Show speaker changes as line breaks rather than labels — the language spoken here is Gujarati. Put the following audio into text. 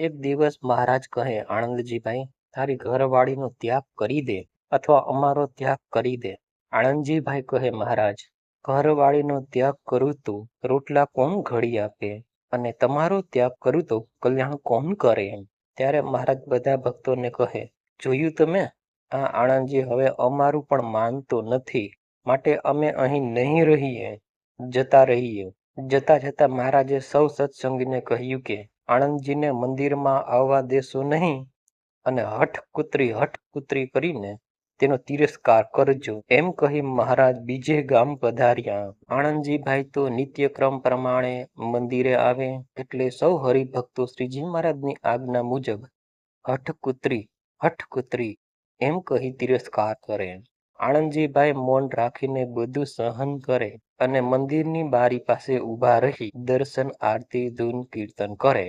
એક દિવસ મહારાજ કહે, આણંદજીભાઈ, તારી ઘરવાળીનો ત્યાગ કરી દે અથવા અમારો ત્યાગ કરી દે. આણંદજીભાઈ કહે, મહારાજ, ઘરવાળીનો ત્યાગ કરું તો રોટલા કોણ ઘડી આપે અને તમારો ત્યાગ કરું તો કલ્યાણ કોણ કરે ત્યારે મહારાજ બધા ભક્તોને કહે, જોયું તમે? આ આણંદજી હવે અમારું પણ માનતો નથી. માટે અમે અહીં નહીં રહીએ. જતા રહીએ. જતા જતા મહારાજે સૌ સત્સંગીને કહ્યું કે આણંદજીને મંદિરમાં આવવા દેશો નહીં અને હઠ કૂતરી હઠ કૂતરી કરીને તેનો તિરસ્કાર કરજો. એમ કહી મહારાજ બીજે ગામ પધાર્યા. આણંદજીભાઈ તો નિત્યક્રમ પ્રમાણે મંદિરે આવે એટલે સૌ હરિભક્તો શ્રીજી મહારાજની આજ્ઞા મુજબ હઠ હઠકુતરી હઠ કૂતરી એમ કહી તિરસ્કાર કરે. આણંદજીભાઈ મૌન રાખીને બધું સહન કરે અને મંદિરની બારી પાસે ઊભા રહી દર્શન, આરતી, ધૂન, કીર્તન કરે.